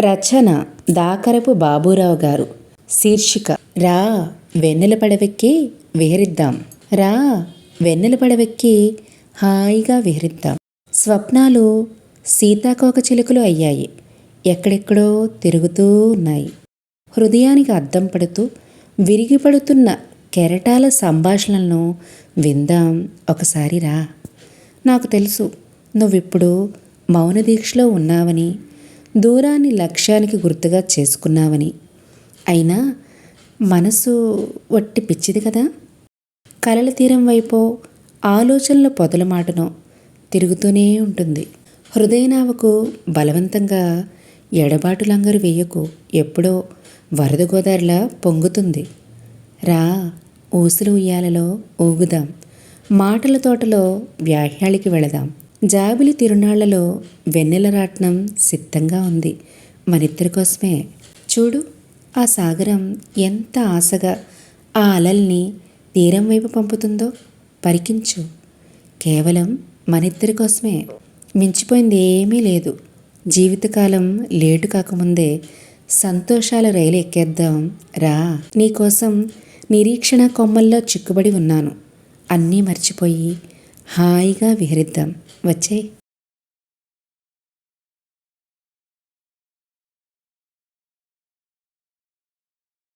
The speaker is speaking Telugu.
రచన దాకరపు బాబురావు గారు. శీర్షిక రా వెన్నెల పడవెక్కి విహరిద్దాం. రా వెన్నెల పడవెక్కి హాయిగా విహరిద్దాం. స్వప్నాలు సీతాకోక చిలుకలు అయ్యాయి. ఎక్కడెక్కడో తిరుగుతూ ఉన్నాయి. హృదయానికి అద్దం పడుతూ విరిగిపడుతున్న కెరటాల సంభాషణలను విందాం. ఒకసారి రా. నాకు తెలుసు నువ్విప్పుడు మౌన దీక్షలో ఉన్నావని దూరాన్ని లక్ష్యానికి గుర్తుగా చేసుకున్నావని. అయినా మనసు వట్టి పిచ్చిది కదా? కలల తీరం వైపో ఆలోచనల పొదల మాటనో తిరుగుతూనే ఉంటుంది. హృదయనావకు బలవంతంగా ఎడబాటు లంగరు వేయకు ఎప్పుడో వరద గోదారిలా పొంగుతుంది. రా ఊసులు ఉయ్యాలలో ఊగుదాం. మాటల తోటలో వ్యాహ్యాళికి వెళదాం. జాబిలి తిరునాళ్ళలో వెన్నెల రాట్నం సిద్ధంగా ఉంది. మనిద్దరి కోసమే చూడు ఆ సాగరం ఎంత ఆశగా ఆ అలల్ని తీరం వైపు పంపుతుందో పరికించు. కేవలం మనిద్దరి కోసమే మించిపోయింది ఏమీ లేదు. జీవితకాలం లేటు కాకముందే సంతోషాల రైలు ఎక్కేద్దాం. రా. నీకోసం నిరీక్షణ కొమ్మల్లో చిక్కుబడి ఉన్నాను. అన్నీ మర్చిపోయి హాయిగా విహరిద్దాం. వచ్చే